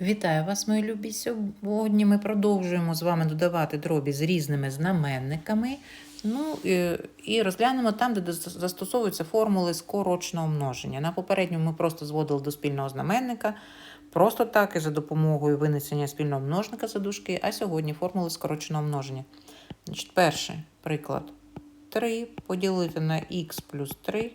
Вітаю вас, мої любі. Сьогодні ми продовжуємо з вами додавати дробі з різними знаменниками. Ну і, і розглянемо там, де застосовуються формули скорочного множення. На попередньому ми просто зводили до спільного знаменника, просто так і за допомогою винесення спільного множника за дужки, а сьогодні формули скороченого множення. Значить, перший приклад. 3 поділити на х плюс 3.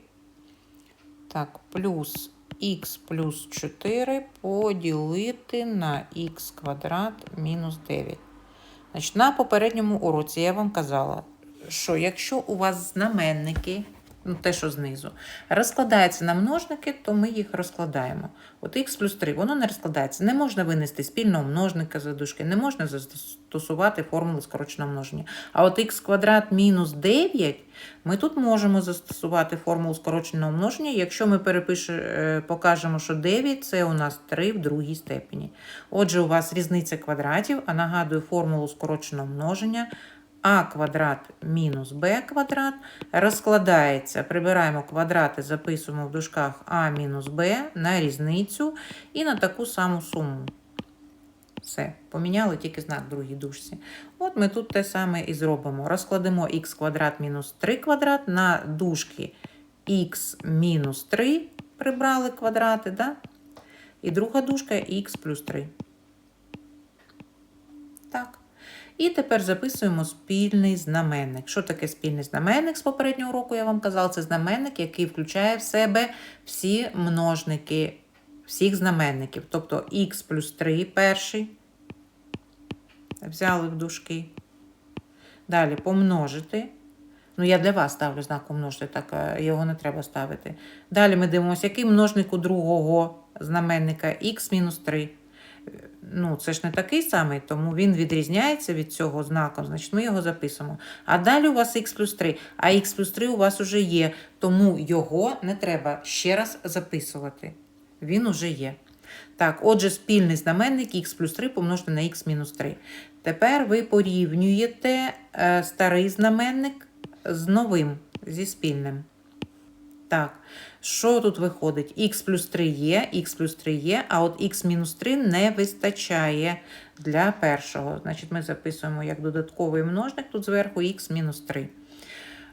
Так, плюс х плюс 4 поділити на х квадрат мінус 9. Значить, на попередньому уроці я вам казала, що якщо у вас знаменники, ну те, що знизу, розкладаються на множники, то ми їх розкладаємо. От х плюс 3, воно не розкладається. Не можна винести спільного множника за дужки, не можна застосувати формулу скороченого множення. А от х квадрат мінус 9, ми тут можемо застосувати формулу скороченого множення, якщо ми перепише, е, покажемо, що 9 це у нас 3 в другій степені. Отже, у вас різниця квадратів, а нагадую формулу скороченого множення. А квадрат мінус Б квадрат розкладається. Прибираємо квадрати, записуємо в дужках А мінус Б на різницю і на таку саму суму. Все, поміняли тільки знак в другій дужці. От ми тут те саме і зробимо. Розкладемо х квадрат мінус 3 квадрат на дужки х мінус 3, прибрали квадрати, да? і друга дужка х плюс 3. Так. І тепер записуємо спільний знаменник. Що таке спільний знаменник з попереднього року, я вам казала, це знаменник, який включає в себе всі множники всіх знаменників. Тобто х плюс 3 перший. Взяли в дужки. Далі помножити. Ну, я для вас ставлю знак помножити, так е, його не треба ставити. Далі ми дивимося, який множник у другого знаменника х мінус 3. Ну, це ж не такий самий, тому він відрізняється від цього знаком, значить ми його записуємо. А далі у вас х плюс 3, а х плюс 3 у вас уже є, тому його не треба ще раз записувати. Він уже є. Так, отже, спільний знаменник х плюс 3 помножити на х мінус 3. Тепер ви порівнюєте е, старий знаменник з новим, зі спільним. Так, що тут виходить? Х плюс 3 є, х плюс 3 є, а от х мінус 3 не вистачає для першого. Значить, ми записуємо як додатковий множник тут зверху х мінус 3.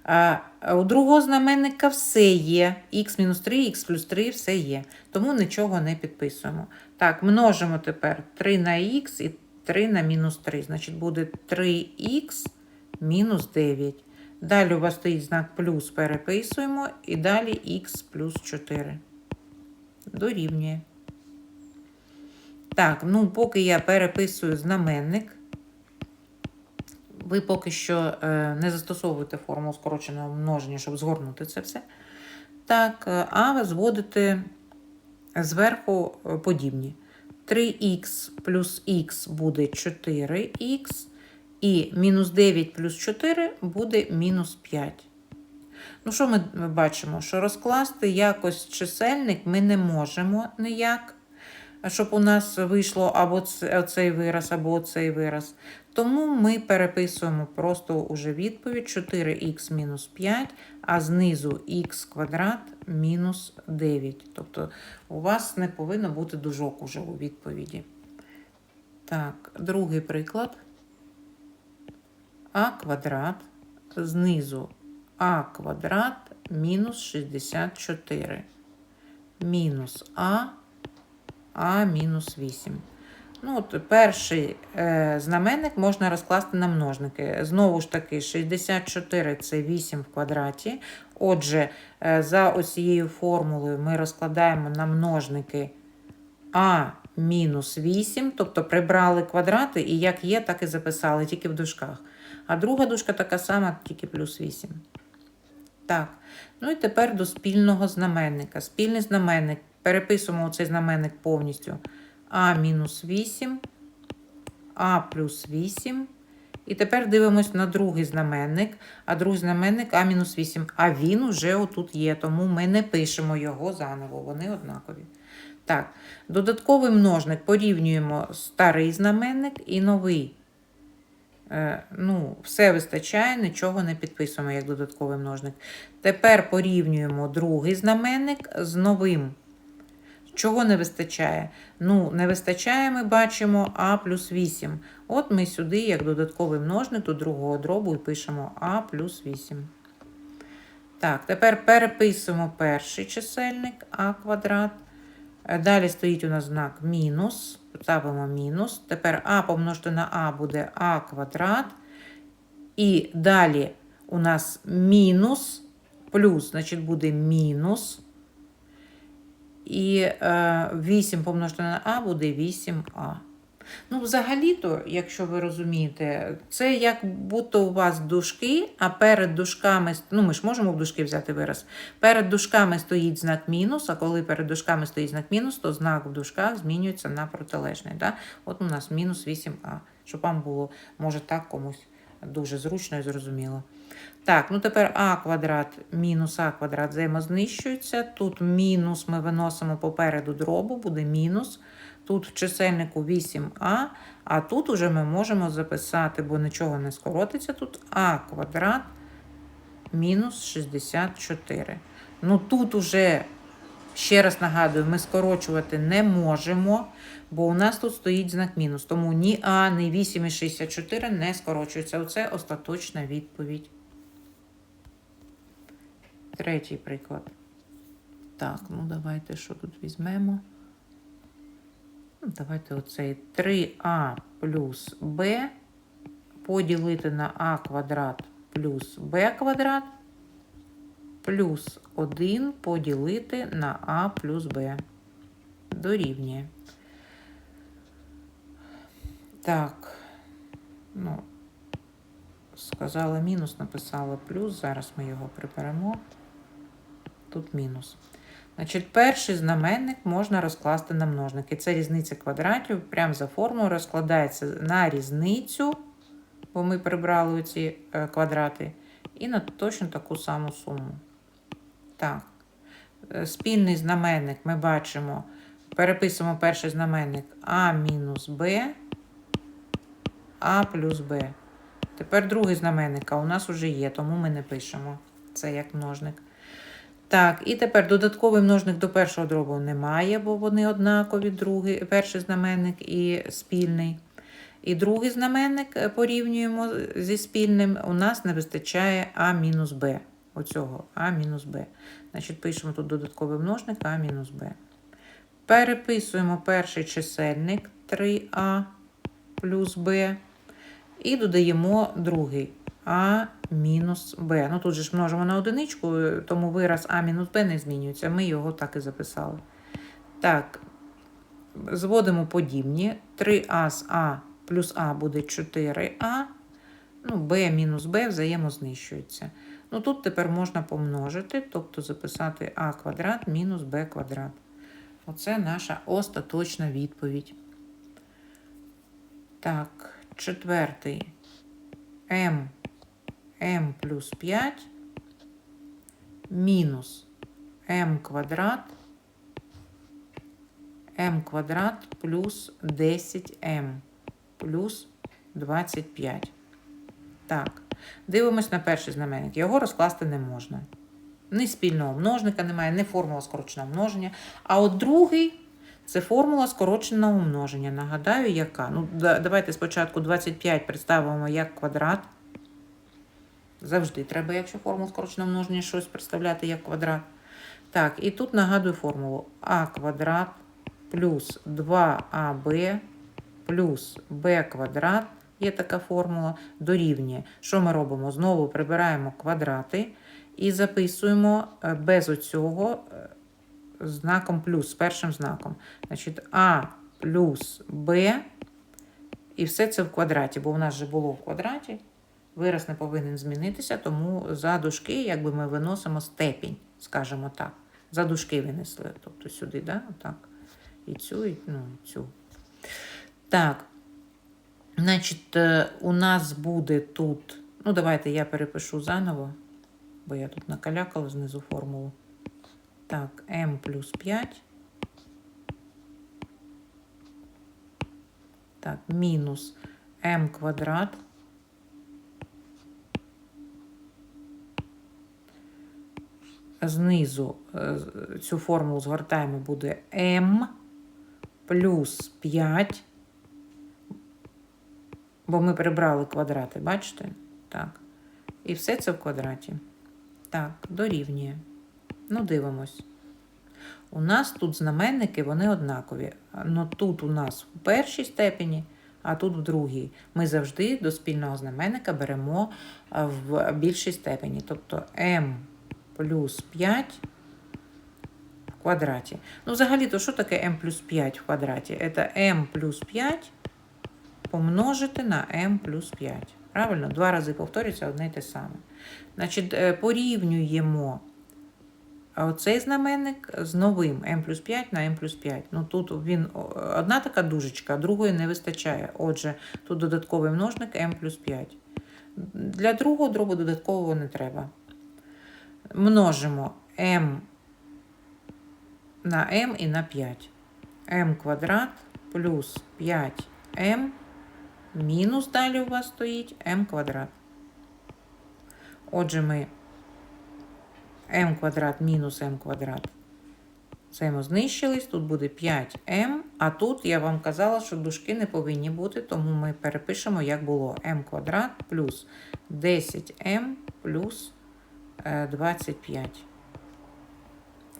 А у другого знаменника все є. х мінус 3, х плюс 3 все є. Тому нічого не підписуємо. Так, множимо тепер 3 на х і 3 на мінус 3. Значить, буде 3х мінус 9. Далі у вас стоїть знак плюс переписуємо, і далі х плюс 4. Дорівнює. Так, ну, поки я переписую знаменник, ви поки що е, не застосовуєте формулу скороченого множення, щоб згорнути це все. Так, е, а зводите зверху е, подібні. 3х плюс х буде 4х, і мінус 9 плюс 4 буде мінус 5. Ну, що ми бачимо? Що розкласти якось чисельник ми не можемо ніяк, щоб у нас вийшло або ц- оцей вираз, або оцей вираз. Тому ми переписуємо просто уже відповідь 4х мінус 5, а знизу х квадрат мінус 9. Тобто у вас не повинно бути дужок уже у відповіді. Так, другий приклад. А квадрат знизу а квадрат мінус 64. Мінус а, а мінус 8. Ну, от перший е, знаменник можна розкласти на множники. Знову ж таки, 64 це 8 в квадраті. Отже, е, за оцією формулою ми розкладаємо на множники а мінус 8, тобто прибрали квадрати, і як є, так і записали, тільки в дужках. А друга дужка така сама, тільки плюс 8. Так, ну і тепер до спільного знаменника. Спільний знаменник. Переписуємо цей знаменник повністю. А мінус 8, А плюс 8. І тепер дивимось на другий знаменник. А другий знаменник А мінус 8. А він уже отут є, тому ми не пишемо його заново. Вони однакові. Так, додатковий множник порівнюємо старий знаменник і новий. Е, ну, все вистачає, нічого не підписуємо як додатковий множник. Тепер порівнюємо другий знаменник з новим. Чого не вистачає? Ну, не вистачає, ми бачимо А плюс 8. От ми сюди, як додатковий множник до другого дробу, і пишемо А плюс 8. Так, тепер переписуємо перший чисельник А квадрат. Е, Далі стоїть у нас знак мінус. Ставимо мінус. Тепер А помножити на А буде А квадрат. І далі у нас мінус плюс, значить буде мінус. І е, 8 помножити на А буде 8А. Ну, взагалі-то, якщо ви розумієте, це як будто у вас дужки, а перед дужками, ну ми ж можемо в дужки взяти вираз. Перед дужками стоїть знак мінус, а коли перед дужками стоїть знак мінус, то знак в дужках змінюється на протилежний. Да? От у нас мінус 8а, щоб вам було, може, так комусь дуже зручно і зрозуміло. Так, ну тепер а квадрат мінус а квадрат взаємознищується. Тут мінус ми виносимо попереду дробу, буде мінус. Тут в чисельнику 8а, а тут уже ми можемо записати, бо нічого не скоротиться. Тут а квадрат мінус 64. Ну тут уже, ще раз нагадую, ми скорочувати не можемо, бо у нас тут стоїть знак мінус. Тому ні А, ні 8 і 64 не скорочуються. Оце остаточна відповідь. Третій приклад. Так, ну давайте що тут візьмемо. Давайте оцей 3а плюс b поділити на а квадрат плюс b квадрат плюс 1 поділити на а плюс b. Дорівнює. Так, ну, сказала мінус, написала плюс. Зараз ми його приберемо. Тут мінус. Значить, перший знаменник можна розкласти на множники. Це різниця квадратів. Прямо за формулою розкладається на різницю, бо ми прибрали ці е, квадрати, і на точно таку саму суму. Так. Е, Спільний знаменник ми бачимо, переписуємо перший знаменник А мінус Б, А плюс Б. Тепер другий знаменник, а у нас вже є, тому ми не пишемо. Це як множник. Так, і тепер додатковий множник до першого дробу немає, бо вони однакові, другий, перший знаменник і спільний. І другий знаменник е, порівнюємо зі спільним. У нас не вистачає А мінус Б. Оцього А мінус Б. Значить, пишемо тут додатковий множник А мінус Б. Переписуємо перший чисельник 3А плюс Б. І додаємо другий А мінус Б. Ну тут же ж множимо на одиничку, тому вираз А мінус Б не змінюється. Ми його так і записали. Так, зводимо подібні. 3А з А плюс А буде 4А. Ну, Б мінус Б взаємознищується. Ну тут тепер можна помножити, тобто записати А квадрат мінус Б квадрат. Оце наша остаточна відповідь. Так, четвертий. М m плюс 5 мінус m квадрат m квадрат плюс 10m плюс 25. Так, дивимось на перший знаменник. Його розкласти не можна. Ні спільного множника немає, ні формула скороченого множення. А от другий це формула скороченого множення. Нагадаю, яка? Ну, давайте спочатку 25 представимо як квадрат. Завжди треба, якщо формулу скороченого множення, щось представляти як квадрат. Так, і тут нагадую формулу а квадрат плюс 2аб плюс b квадрат, є така формула, дорівнює. Що ми робимо? Знову прибираємо квадрати і записуємо е, без оцього е, знаком плюс, першим знаком. Значить, а плюс b, і все це в квадраті, бо в нас вже було в квадраті. Вираз не повинен змінитися, тому за дужки якби ми виносимо степінь, скажімо так. За дужки винесли, тобто сюди, да? Отак. І цю, і ну, і цю. Так. Значить, е, у нас буде тут. Ну, давайте я перепишу заново, бо я тут накалякала знизу формулу. Так, m плюс 5. Так, мінус m квадрат. Знизу е, цю формулу згортаємо, буде m плюс 5. Бо ми прибрали квадрати, бачите? Так. І все це в квадраті. Так, дорівнює. Ну, дивимось. У нас тут знаменники, вони однакові. Ну тут у нас в першій степені, а тут в другій. Ми завжди до спільного знаменника беремо в більшій степені. Тобто m плюс 5 в квадраті. Ну, взагалі-то, що таке m плюс 5 в квадраті? Це m плюс 5 помножити на m плюс 5. Правильно? Два рази повторюється одне й те саме. Значить, е, порівнюємо оцей знаменник з новим m плюс 5 на m плюс 5. Ну тут він одна така дужечка, а другої не вистачає. Отже, тут додатковий множник m плюс 5. Для другого дробу додаткового не треба. Множимо m на m і на 5. m квадрат плюс 5m мінус далі у вас стоїть m квадрат. Отже, ми m квадрат мінус m квадрат. Взаємознищились, тут буде 5m, а тут я вам казала, що дужки не повинні бути, тому ми перепишемо, як було m квадрат плюс 10m плюс 25.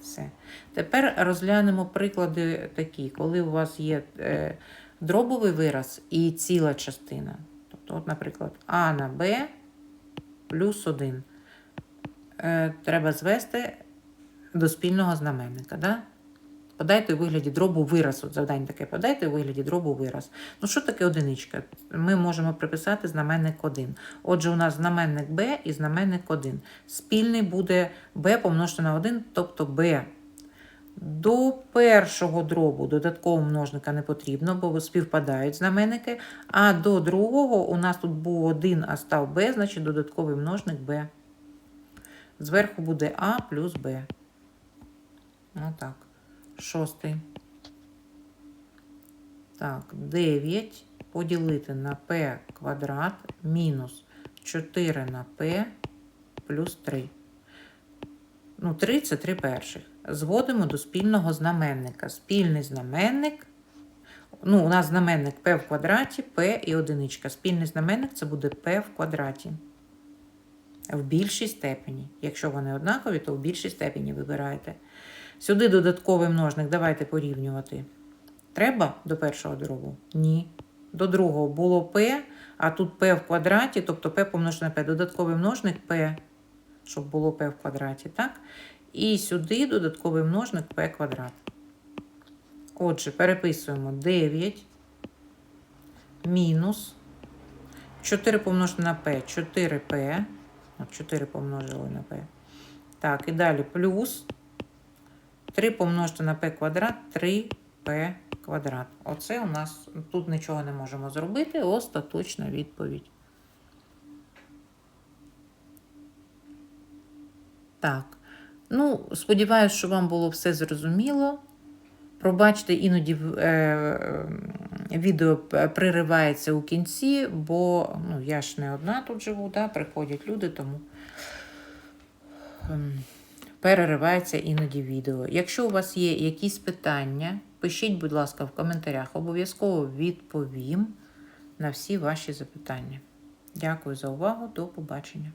Все. Тепер розглянемо приклади такі, коли у вас є е, дробовий вираз і ціла частина. Тобто, от, наприклад, а на Б плюс 1 е, треба звести до спільного знаменника. Да? Подайте у вигляді дробу вираз. От завдання таке, подайте у вигляді дробу вираз. Ну, що таке одиничка? Ми можемо приписати знаменник 1. Отже, у нас знаменник b і знаменник 1. Спільний буде b помножити на 1, тобто b. До першого дробу додаткового множника не потрібно, бо співпадають знаменники. А до другого у нас тут був 1, а став b, значить додатковий множник b. Зверху буде А плюс Б. Ну так. Шостий. Так, 9 поділити на P квадрат мінус 4 на P плюс 3. Ну, 3 це 3 перших. Зводимо до спільного знаменника. Спільний знаменник. Ну, у нас знаменник P в квадраті, P і одиничка. Спільний знаменник це буде P в квадраті в більшій степені. Якщо вони однакові, то в більшій степені вибираєте. Сюди додатковий множник, давайте порівнювати. Треба до першого дробу? Ні. До другого було p, а тут p в квадраті, тобто p помножити на p. Додатковий множник p, щоб було p в квадраті, так? І сюди додатковий множник p квадрат. Отже, переписуємо 9 мінус 4 помножити на p, 4p. 4 помножили на p. Так, і далі плюс 3 помножити на p квадрат, 3p квадрат. Оце у нас тут нічого не можемо зробити. Остаточна відповідь. Так. Ну, сподіваюся, що вам було все зрозуміло. Пробачте, іноді е, відео приривається у кінці, бо ну, я ж не одна тут живу, да, приходять люди, тому ем, переривається іноді відео. Якщо у вас є якісь питання, пишіть, будь ласка, в коментарях. Обов'язково відповім на всі ваші запитання. Дякую за увагу. До побачення.